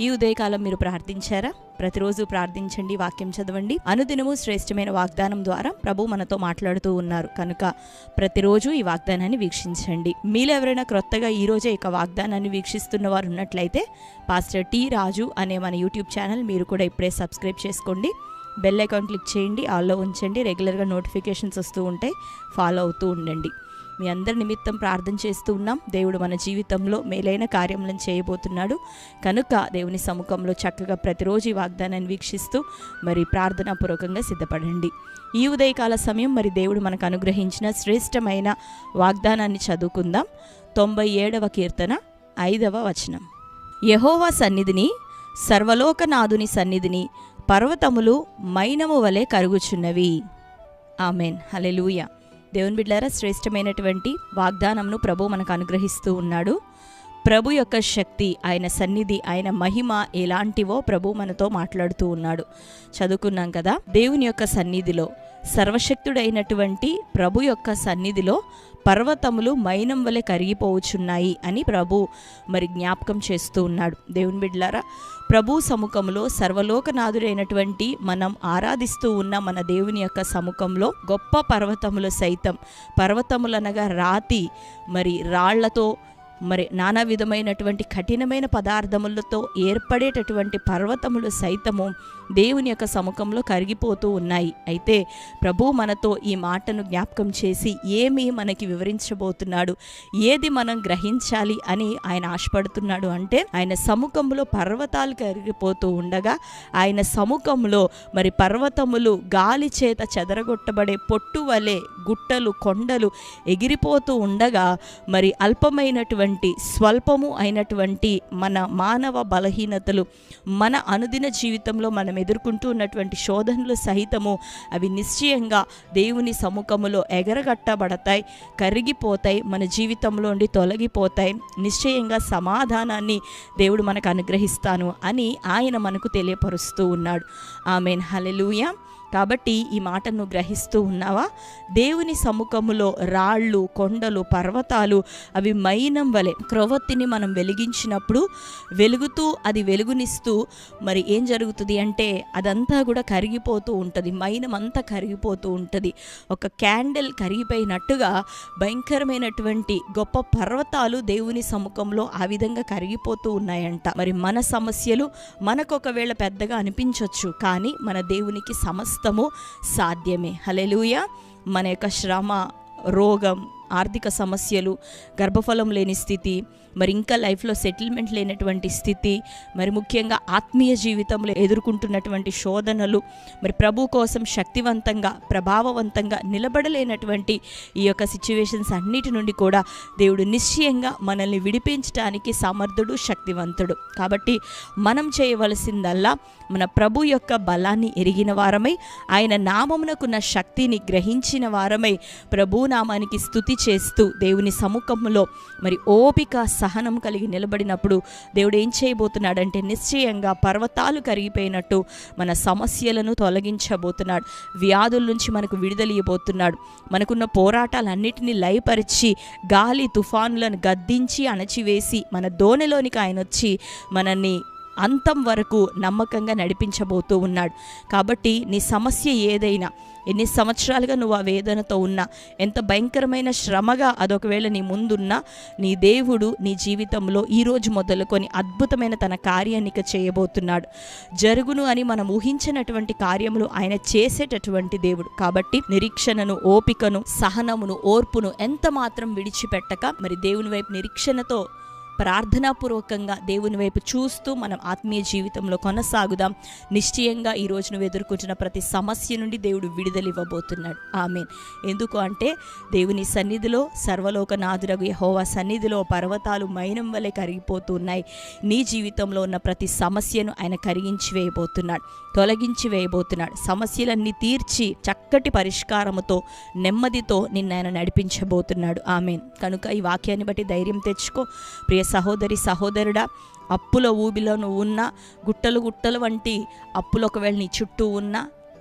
ఈ ఉదయకాలం మీరు ప్రార్థించారా? ప్రతిరోజు ప్రార్థించండి వాక్యం చదవండి. అనుదినము శ్రేష్టమైన వాగ్దానం ద్వారా ప్రభు మనతో మాట్లాడుతూ ఉన్నారు. కనుక ప్రతిరోజు ఈ వాగ్దానాన్ని వీక్షించండి. మీలో ఎవరైనా క్రొత్తగా ఈ రోజే ఇక వాగ్దానాన్ని వీక్షిస్తున్న వారు ఉన్నట్లయితే పాస్టర్ టి రాజు అనే మన యూట్యూబ్ ఛానల్ మీరు కూడా ఇప్పుడే సబ్స్క్రైబ్ చేసుకోండి. బెల్ ఐకాన్ క్లిక్ చేయండి. ఆల్లో ఉంచండి. రెగ్యులర్గా నోటిఫికేషన్స్ వస్తూ ఉంటాయి. ఫాలో అవుతూ ఉండండి. మీ అందరి నిమిత్తం ప్రార్థన చేస్తూ ఉన్నాం. దేవుడు మన జీవితంలో మేలైన కార్యములను చేయబోతున్నాడు. కనుక దేవుని సముఖంలో చక్కగా ప్రతిరోజు ఈ వాగ్దానాన్ని వీక్షిస్తూ మరి ప్రార్థనాపూర్వకంగా సిద్ధపడండి. ఈ ఉదయకాల సమయం మరి దేవుడు మనకు అనుగ్రహించిన శ్రేష్టమైన వాగ్దానాన్ని చదువుకుందాం. తొంభై ఏడవ కీర్తన ఐదవ వచనం. యహోవా సన్నిధిని సర్వలోకనాథుని సన్నిధిని పర్వతములు మైనము వలె కరుగుచున్నవి. ఆమెన్. హలెలూయా దేవుని బిడ్డారా శ్రేష్టమైనటువంటి వాగ్దానంను ప్రభు మనకు అనుగ్రహిస్తూ ఉన్నాడు. ప్రభు యొక్క శక్తి ఆయన సన్నిధి ఆయన మహిమ ఎలాంటివో ప్రభు మనతో మాట్లాడుతూ ఉన్నాడు. చదువుకున్నాం కదా దేవుని యొక్క సన్నిధిలో సర్వశక్తుడైనటువంటి ప్రభు యొక్క సన్నిధిలో పర్వతములు మైనం వలె కరిగిపోవచ్చున్నాయి అని ప్రభు మరి జ్ఞాపకం చేస్తూ ఉన్నాడు. దేవుని బిడ్లారా ప్రభు సముఖంలో సర్వలోకనాథుడైనటువంటి మనం ఆరాధిస్తూ ఉన్న మన దేవుని యొక్క సముఖంలో గొప్ప పర్వతములు సైతం పర్వతములనగా రాతి మరి రాళ్ళతో మరి నానా విధమైనటువంటి కఠినమైన పదార్థములతో ఏర్పడేటటువంటి పర్వతములు సైతము దేవుని యొక్క సముఖంలో కరిగిపోతూ ఉన్నాయి. అయితే ప్రభు మనతో ఈ మాటను జ్ఞాపకం చేసి ఏమి మనకి వివరించబోతున్నాడు? ఏది మనం గ్రహించాలి అని ఆయన ఆశపడుతున్నాడు అంటే ఆయన సముఖంలో పర్వతాలు కరిగిపోతూ ఉండగా ఆయన సముఖంలో మరి పర్వతములు గాలి చేత చెదరగొట్టబడే పొట్టు వలె గుట్టలు కొండలు ఎగిరిపోతూ ఉండగా మరి అల్పమైనటువంటి స్వల్పము అయినటువంటి మన మానవ బలహీనతలు మన అనుదిన జీవితంలో మనం ఎదుర్కొంటూ ఉన్నటువంటి శోధనలు సహితము అవి నిశ్చయంగా దేవుని సముఖములో ఎగరగట్టబడతాయి కరిగిపోతాయి మన జీవితంలో నుండి తొలగిపోతాయి. నిశ్చయంగా సమాధానాన్ని దేవుడు మనకు అనుగ్రహిస్తాను అని ఆయన మనకు తెలియపరుస్తూ ఉన్నాడు. ఆమెన్. హలెలుయా కాబట్టి ఈ మాటను గ్రహిస్తూ ఉన్నావా? దేవుని సముఖములో రాళ్ళు కొండలు పర్వతాలు అవి మైనం వలె క్రొవత్తిని మనం వెలిగించినప్పుడు వెలుగుతూ అది వెలుగునిస్తూ మరి ఏం జరుగుతుంది అంటే అదంతా కూడా కరిగిపోతూ ఉంటుంది. మైనం అంతా కరిగిపోతూ ఉంటుంది. ఒక క్యాండిల్ కరిగిపోయినట్టుగా భయంకరమైనటువంటి గొప్ప పర్వతాలు దేవుని సముఖంలో ఆ విధంగా కరిగిపోతూ ఉన్నాయంట. మరి మన సమస్యలు మనకు ఒకవేళ పెద్దగా అనిపించవచ్చు కానీ మన దేవునికి సమస్తము సాధ్యమే. హలెలుయ మన యొక్క శ్రమ రోగం ఆర్థిక సమస్యలు గర్భఫలం లేని స్థితి మరి ఇంకా లైఫ్లో సెటిల్మెంట్ లేనటువంటి స్థితి మరి ముఖ్యంగా ఆత్మీయ జీవితంలో ఎదుర్కొంటున్నటువంటి శోధనలు మరి ప్రభు కోసం శక్తివంతంగా ప్రభావవంతంగా నిలబడలేనటువంటి ఈ యొక్క సిచ్యువేషన్స్ అన్నిటి నుండి కూడా దేవుడు నిశ్చయంగా మనల్ని విడిపించడానికి సమర్థుడు శక్తివంతుడు. కాబట్టి మనం చేయవలసిందల్లా మన ప్రభు యొక్క బలాన్ని ఎరిగిన వారమై ఆయన నామమునకున్న శక్తిని గ్రహించిన వారమై ప్రభు నామానికి స్థుతి చేస్తూ దేవుని సముఖంలో మరి ఓపిక సహనం కలిగి నిలబడినప్పుడు దేవుడు ఏం చేయబోతున్నాడంటే నిశ్చయంగా పర్వతాలు కరిగిపోయినట్టు మన సమస్యలను తొలగించబోతున్నాడు. వ్యాధుల నుంచి మనకు విడుదలియబోతున్నాడు మనకున్న పోరాటాలన్నిటినీ లయపరిచి గాలి తుఫానులను గద్దించి అణచివేసి మన దోణిలోనికి ఆయన వచ్చి మనల్ని అంతం వరకు నమ్మకంగా నడిపించబోతూ ఉన్నాడు. కాబట్టి నీ సమస్య ఏదైనా ఎన్ని సంవత్సరాలుగా నువ్వు ఆ వేదనతో ఉన్నా ఎంత భయంకరమైన శ్రమగా అదొకవేళ నీ ముందున్నా నీ దేవుడు నీ జీవితంలో ఈరోజు మొదలుకొని అద్భుతమైన తన కార్యాన్ని చేయబోతున్నాడు. జరుగును అని మనం ఊహించినటువంటి కార్యములు ఆయన చేసేటటువంటి దేవుడు. కాబట్టి నిరీక్షణను ఓపికను సహనమును ఓర్పును ఎంత మాత్రం విడిచిపెట్టక మరి దేవుని వైపు నిరీక్షణతో ప్రార్థనాపూర్వకంగా దేవుని వైపు చూస్తూ మనం ఆత్మీయ జీవితంలో కొనసాగుదాం. నిశ్చయంగా ఈ రోజును నువ్వు ఎదుర్కొంటున్న ప్రతి సమస్య నుండి దేవుడు విడుదలివ్వబోతున్నాడు ఆమె ఎందుకు అంటే దేవుని సన్నిధిలో సర్వలోక నాదురగు యహోవా సన్నిధిలో పర్వతాలు మైనం వలె కరిగిపోతున్నాయి. నీ జీవితంలో ఉన్న ప్రతి సమస్యను ఆయన కరిగించి వేయబోతున్నాడు తొలగించి వేయబోతున్నాడు. సమస్యలన్నీ తీర్చి చక్కటి పరిష్కారముతో నెమ్మదితో నిన్న ఆయన నడిపించబోతున్నాడు. ఆమెన్. కనుక ఈ వాక్యాన్ని బట్టి ధైర్యం తెచ్చుకో. ప్రియ సహోదరి సహోదరుడా అప్పుల ఊబిలో నువ్వు ఉన్నా గుట్టలు గుట్టలు వంటి అప్పులు ఒకవేళ నీ చుట్టూ ఉన్నా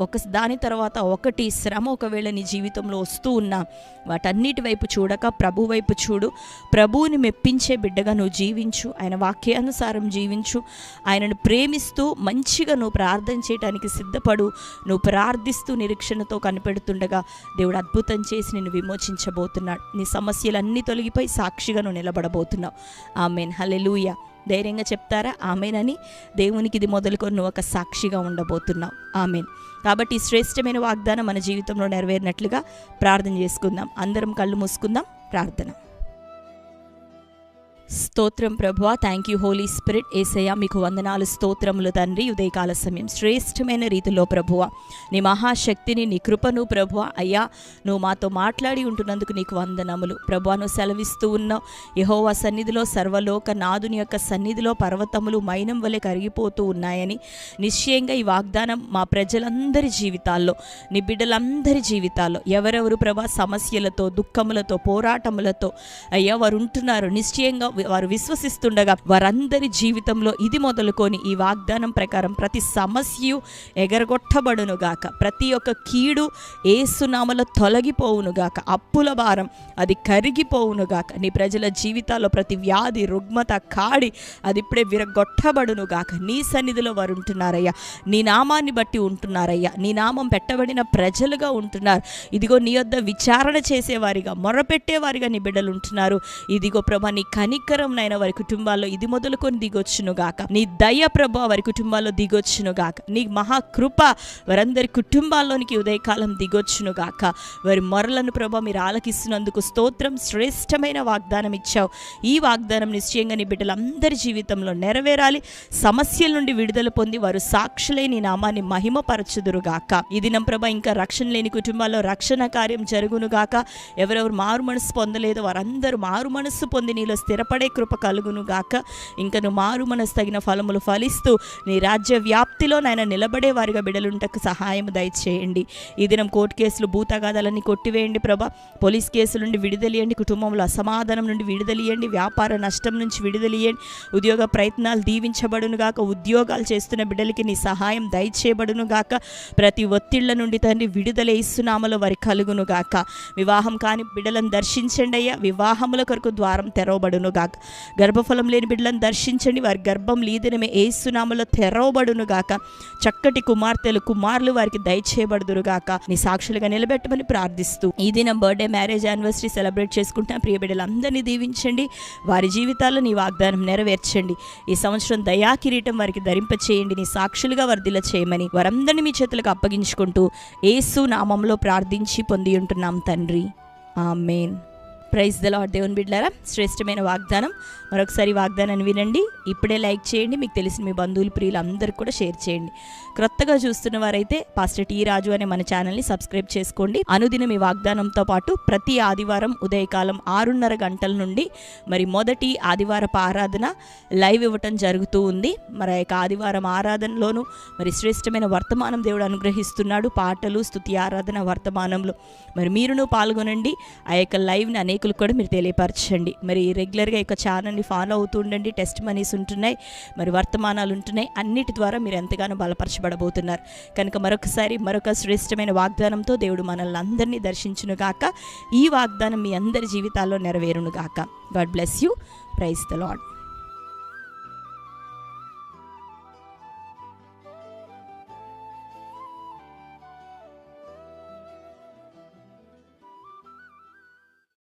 ఒక దాని తర్వాత ఒకటి శ్రమ ఒకవేళ నీ జీవితంలో వస్తూ ఉన్నా వాటన్నిటి వైపు చూడక ప్రభు వైపు చూడు. ప్రభువుని మెప్పించే బిడ్డగా నువ్వు జీవించు. ఆయన వాక్యానుసారం జీవించు. ఆయనను ప్రేమిస్తూ మంచిగా నువ్వు ప్రార్థన చేయడానికి సిద్ధపడు. నువ్వు ప్రార్థిస్తూ నిరీక్షణతో కనిపెడుతుండగా దేవుడు అద్భుతం చేసి నిన్ను విమోచించబోతున్నాడు. నీ సమస్యలన్నీ తొలగిపోయి సాక్షిగా నువ్వు నిలబడబోతున్నావు. ఆమెన్. హలెలూయ ధైర్యంగా చెప్తారా? ఆమెనని దేవునికి ఇది మొదలుకొని నువ్వు ఒక సాక్షిగా ఉండబోతున్నావు. ఆమెన్. కాబట్టి శ్రేష్టమైన వాగ్దానం మన జీవితంలో నెరవేరినట్లుగా ప్రార్థన చేసుకుందాం. అందరం కళ్ళు మూసుకుందాం. ప్రార్థన. స్తోత్రం ప్రభు thank you holy spirit Yesayya మీకు వందనాలు స్తోత్రములు తండ్రి. ఉదయకాల సమయం శ్రేష్టమైన రీతిలో ప్రభువ. నీ మహాశక్తిని నీ కృపను ప్రభువ. అయ్యా నువ్వు మాతో మాట్లాడి ఉంటున్నందుకు నీకు వందనములు. ప్రభువను సెలవిస్తూ ఉన్నావు. యహోవా సన్నిధిలో సర్వలోక నాదుని యొక్క సన్నిధిలో పర్వతములు మైనం వలె కరిగిపోతూ ఉన్నాయని నిశ్చయంగా ఈ వాగ్దానం మా ప్రజలందరి జీవితాల్లో నీ బిడ్డలందరి జీవితాల్లో ఎవరెవరు ప్రభా సమస్యలతో దుఃఖములతో పోరాటములతో అయ్యా వారు ఉంటున్నారు. నిశ్చయంగా వారు విశ్వసిస్తుండగా వారందరి జీవితంలో ఇది మొదలుకొని ఈ వాగ్దానం ప్రకారం ప్రతి సమస్య ఎగరగొట్టబడును గాక. ప్రతి ఒక్క కీడు ఏసునామలో తొలగిపోవును గాక. అప్పుల భారం అది కరిగిపోవును గాక. నీ ప్రజల జీవితాల్లో ప్రతి వ్యాధి రుగ్మత కాడి అది ఇప్పుడే విరగొట్టబడును గాక. నీ సన్నిధిలో వారు ఉంటున్నారయ్యా నీ నామాన్ని బట్టి ఉంటున్నారయ్యా. నీ నామం పెట్టబడిన ప్రజలుగా ఉంటున్నారు. ఇదిగో నీ యొద్ద విచారణ చేసేవారిగా మొరపెట్టేవారిగా నీ బిడ్డలు ఉంటున్నారు. ఇదిగో ప్రభా నీ కనికరం నైనా వారి కుటుంబాల్లో ఇది మొదలుకొని దిగొచ్చును గాక నీ దయ ప్రభా వారి కుటుంబాల్లో దిగొచ్చును గాక నీ మహాకృప వారందరి కుటుంబాల్లోనికి ఉదయకాలం దిగొచ్చును గాక వారి మొరలను ప్రభ మీరు ఆలకిస్తున్నందుకు స్తోత్రం శ్రేష్టమైన వాగ్దానం ఇచ్చావు. ఈ వాగ్దానం నిశ్చయంగా నీ బిడ్డలందరి జీవితంలో నెరవేరాలి. సమస్యల నుండి విడుదల పొంది వారు సాక్షులై నీ నామాన్ని మహిమపరచుదురుగాక. ఈ దినం ప్రభా ఇంకా రక్షణ లేని కుటుంబాల్లో రక్షణ కార్యం జరుగునుగాక. ఎవరెవరు మారు మనసు పొందలేదో వారందరూ మారు మనస్సు పొంది నీలో స్థిరపడి కృప కలుగును గాక. ఇంకా నువ్వు మారు మనసు తగిన ఫలములు ఫలిస్తూ నీ రాజ్య వ్యాప్తిలో నాయన నిలబడే వారిగా బిడలుంటకు సహాయం దయచేయండి. ఈ దినం కోర్టు కేసులు భూతగాదాలన్నీ కొట్టివేయండి ప్రభా. పోలీస్ కేసుల నుండి విడుదలియండి కుటుంబంలో అసమాధానం నుండి విడుదలియండి వ్యాపార నష్టం నుంచి విడుదలియండి. ఉద్యోగ ప్రయత్నాలు దీవించబడును గాక ఉద్యోగాలు చేస్తున్న బిడ్డలకి నీ సహాయం దయచేయబడును గాక. ప్రతి ఒత్తిళ్ళ నుండి తండ్రి విడుదల ఇస్తున్నామలో వారి కలుగును గాక. వివాహం కాని బిడ్డలను దర్శించండి అయ్యా. వివాహముల కొరకు ద్వారం తెరవబడును గాక. గర్భఫలం లేని బిడ్డలను దర్శించండి. వారి గర్భం లీదినమే ఏసునామలో తెరవబడును గాక. చక్కటి కుమార్తెలు కుమారులు వారికి దయచేయబడుదురు గాక. నీ సాక్షులుగా నిలబెట్టమని ప్రార్థిస్తూ ఈ దినం బర్త్డే మ్యారేజ్ యానివర్సరీ సెలబ్రేట్ చేసుకుంటున్న ప్రియ బిడ్డలందరినీ దీవించండి. వారి జీవితాల్లో నీ వాగ్దానం నెరవేర్చండి. ఈ సంవత్సరం దయా కిరీటం వారికి ధరింపచేయండి. నీ సాక్షులుగా వర్ధిల్ల చేయమని వారందరినీ మీ చేతులకు అప్పగించుకుంటూ ఏసు నామంలో ప్రార్థించి పొంది ఉంటున్నాం తండ్రి. ఆమెన్. ప్రైజ్ ద లాడ్ దేవుని బిడ్డారా శ్రేష్టమైన వాగ్దానం. మరొకసారి వాగ్దానాన్ని వినండి. ఇప్పుడే లైక్ చేయండి మీకు తెలిసిన మీ బంధువులు ప్రియులు అందరికీ కూడా షేర్ చేయండి. క్రొత్తగా చూస్తున్న వారైతే పాస్టర్ టీ రాజు అనే మన ఛానల్ని సబ్స్క్రైబ్ చేసుకోండి. అనుదిన మీ వాగ్దానంతో పాటు ప్రతి ఆదివారం ఉదయకాలం ఆరున్నర గంటల నుండి మరి మొదటి ఆదివారపు ఆరాధన లైవ్ ఇవ్వటం జరుగుతూ ఉంది. మరి ఆ యొక్క ఆదివారం ఆరాధనలోనూ మరి శ్రేష్టమైన వర్తమానం దేవుడు అనుగ్రహిస్తున్నాడు. పాటలు స్థుతి ఆరాధన వర్తమానంలో మరి మీరును పాల్గొనండి. ఆ యొక్క లైవ్ని అనేక ప్రేక్షకులకు కూడా మీరు తెలియపరచండి. మరి రెగ్యులర్గా ఈ యొక్క ఛానల్ని ఫాలో అవుతూ ఉండండి. టెస్ట్ మనీస్ ఉంటున్నాయి. మరి వర్తమానాలు ఉంటున్నాయి. అన్నిటి ద్వారా మీరు ఎంతగానో బలపరచబడబోతున్నారు. కనుక మరొకసారి మరొక శ్రేష్టమైన వాగ్దానంతో దేవుడు మనల్ని అందరినీ దర్శించును గాక. ఈ వాగ్దానం మీ అందరి జీవితాల్లో నెరవేరును గాక. God bless you praise the Lord